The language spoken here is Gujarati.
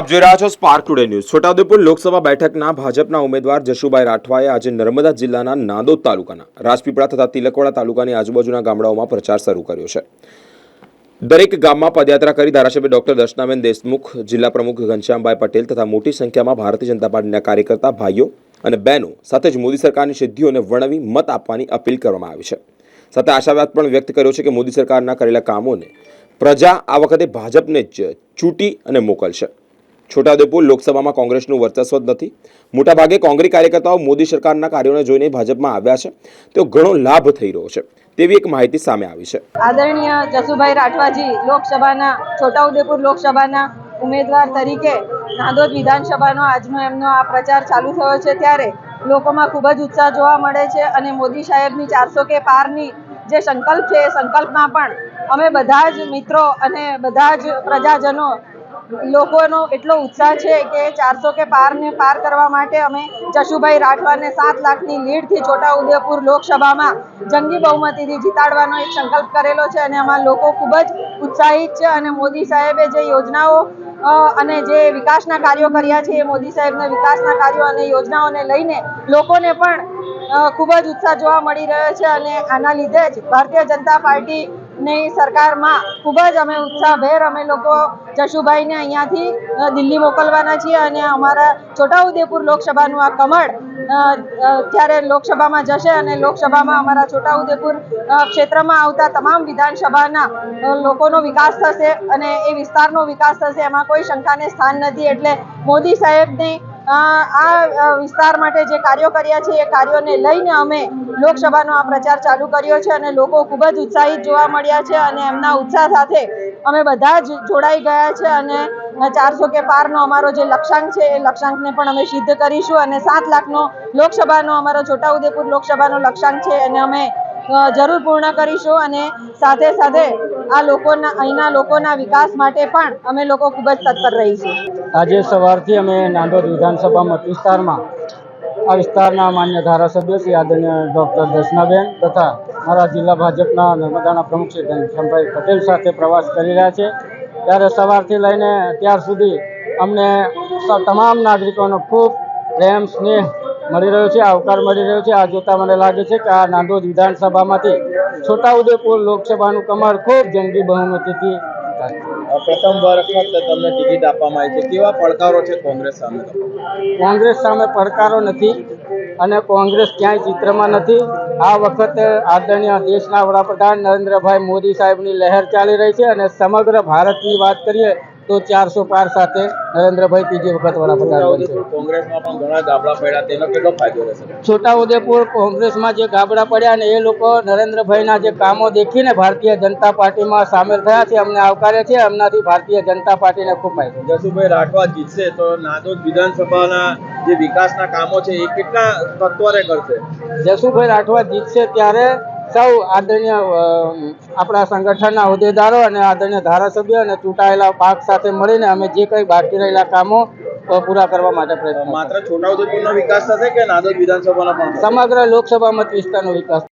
આપ જોઈ રહ્યા છો Spark Today News Chhota Udepur Lok Sabha બેઠકના ભાજપના ઉમેદવાર જશુભાઈ રાઠવાએ આજે નર્મદા જિલ્લાના નાંદોદ તાલુકાના રાજપીપળા તથા તિલકવાડા તાલુકાની આજુબાજુના ગામડાઓમાં પ્રચાર શરૂ કર્યો છે. દરેક ગામમાં પદયાત્રા કરી ધારાસભ્ય ડોક્ટર દર્શનાબેન દેશમુખ, જિલ્લા પ્રમુખ ઘનશ્યામભાઈ પટેલ તથા મોટી સંખ્યામાં ભારતીય જનતા પાર્ટીના કાર્યકર્તા, ભાઈઓ અને બહેનો સાથે જ મોદી સરકારની સિદ્ધિઓને વર્ણવી મત આપવાની અપીલ કરવામાં આવી છે. સાથે આશાવાદ પણ વ્યક્ત કર્યો છે કે મોદી સરકારના કરેલા કામોને પ્રજા આ વખતે ભાજપને જ ચૂંટી અને મોકલશે. છોટાઉદેપુર લોકસભામાં કોંગ્રેસનું વર્ચસ્વ જ નથી. મોટાભાગે કોંગ્રેસ કાર્યકર્તાઓ મોદી સરકારના કાર્યોને જોઈને ભાજપમાં આવ્યા છે. તેઓ ઘણો લાભ થઈ રહ્યો છે. તેવી એક માહિતી સામે આવી છે. આદરણીય જસુભાઈ રાઠવાજી લોકસભાના, છોટાઉદેપુર લોકસભાના ઉમેદવાર તરીકે નાંદોદ વિધાનસભાનો આજનો એમનો આ પ્રચાર ચાલુ થયો છે ત્યારે લોકોમાં ખૂબ જ ઉત્સાહ જોવા મળે છે અને મોદી સાહેબની ચારસો કે પારની જે સંકલ્પ છે એ સંકલ્પમાં પણ અમે બધા જ મિત્રો અને બધા જ પ્રજાજનો લોકોનો એટલો ઉત્સાહ છે કે ચારસો કે પારને પાર કરવા માટે અમે જશુભાઈ રાઠવાને સાત લાખની લીડથી છોટાઉદેપુર લોકસભામાં જંગી બહુમતીથી જીતાડવાનો એક સંકલ્પ કરેલો છે અને આમાં લોકો ખૂબ જ ઉત્સાહિત છે અને મોદી સાહેબે જે યોજનાઓ અને જે વિકાસના કાર્યો કર્યા છે એ મોદી સાહેબના વિકાસના કાર્યો અને યોજનાઓને લઈને લોકોને પણ ખૂબ જ ઉત્સાહ જોવા મળી રહ્યો છે અને આના લીધે જ ભારતીય જનતા પાર્ટીની સરકારમાં ખૂબ જ અમે ઉત્સાહભેર અમે લોકો જશુભાઈને અહીંયાથી દિલ્હી મોકલવાના છીએ અને અમારા છોટાઉદેપુર લોકસભાનું આ કમળ અ, અ, ત્યારે લોકસભામાં જશે અને લોકસભામાં અમારા છોટાઉદેપુર ક્ષેત્રમાં આવતા તમામ વિધાનસભાના લોકોનો વિકાસ થશે અને એ વિસ્તારનો વિકાસ થશે એમાં કોઈ શંકાને સ્થાન નથી. એટલે મોદી સાહેબની આ વિસ્તાર માટે જે કાર્યો કર્યા છે, એ કાર્યોને લઈને અમે લોકસભાનો આ પ્રચાર ચાલુ કર્યો છે અને લોકો ખૂબ જ ઉત્સાહિત જોવા મળ્યા છે અને એમના ઉત્સાહ સાથે અમે બધા જ જોડાઈ ગયા છે અને ચારસો કે પારનો અમારો જે લક્ષ્યાંક છે, એ લક્ષ્યાંકને પણ અમે સિદ્ધ કરીશું અને સાત લાખનો લોકસભાનો અમારો છોટાઉદેપુર લોકસભાનો લક્ષ્યાંક છે, એને અમે જરૂર પૂર્ણ કરીશું અને સાથે સાથે આ લોકોના, અહીંના લોકોના વિકાસ માટે પણ અમે લોકો ખૂબ જ તત્પર રહીશું. આજે સવારથી અમે નાંદોદ વિધાનસભા મત વિસ્તારમાં, આ વિસ્તારના માન્ય ધારાસભ્ય શ્રી આદરણીય ડૉક્ટર દર્શનાબેન તથા મારા જિલ્લા ભાજપના નર્મદાના પ્રમુખ શ્રી ઘનશ્યામભાઈ પટેલ સાથે પ્રવાસ કરી રહ્યા છે. ત્યારે સવારથી લઈને અત્યાર સુધી અમને તમામ નાગરિકોનો ખૂબ પ્રેમ, સ્નેહ મળી રહ્યો છે આવકાર મળી રહ્યો છે. આ જોતાં મને લાગે છે કે આ નાંદોદ વિધાનસભામાંથી છોટાઉદેપુર લોકસભાનું કમર ખૂબ જંગી બહુમતીથી પ્રથમ વખત તમને ટિકિટ આપવામાં આવી છે. કેવા પડકારો છે કોંગ્રેસ સામે? કોંગ્રેસ સામે પડકારો નથી અને કોંગ્રેસ ક્યાંય ચિત્રમાં નથી. આ વખતે આદરણીય દેશના વડાપ્રધાન નરેન્દ્રભાઈ મોદી સાહેબની લહેર ચાલી રહી છે અને સમગ્ર ભારતની વાત કરીએ તો ચારસો પાર સાથે નરેન્દ્રભાઈ ત્રીજી વખત વડાપ્રધાન બનશે કોંગ્રેસમાં પણ ઘણા ગાબડા પડ્યા તેનો કેટલો ફાયદો રહેશે? છોટાઉદેપુર કોંગ્રેસમાં જે ગાબડા પડ્યા ને એ લોકો નરેન્દ્રભાઈના જે કામો દેખીને ભારતીય જનતા પાર્ટીમાં સામેલ થયા છે અમને આવકારે છે એમનાથી ભારતીય જનતા પાર્ટીને ખૂબ ફાયદો જસુભાઈ રાઠવા જીતશે તો નાદોદ વિધાનસભાના જે વિકાસના કામો છે એ કેટલા તત્વરે કરશે? જસુભાઈ રાઠવા જીતશે ત્યારે સૌ આદરણીય આપણા સંગઠનના હોદ્દેદારો અને આદરણીય ધારાસભ્ય અને ચૂંટાયેલા પાક સાથે મળીને અમે જે કંઈ બાકી રહેલા કામો પૂરા કરવા માટે પ્રયત્ન માત્ર છોટાઉદેપુરનો વિકાસ થશે કે નાદોદ વિધાનસભાનો પણ સમગ્ર લોકસભા મત વિસ્તારનો વિકાસ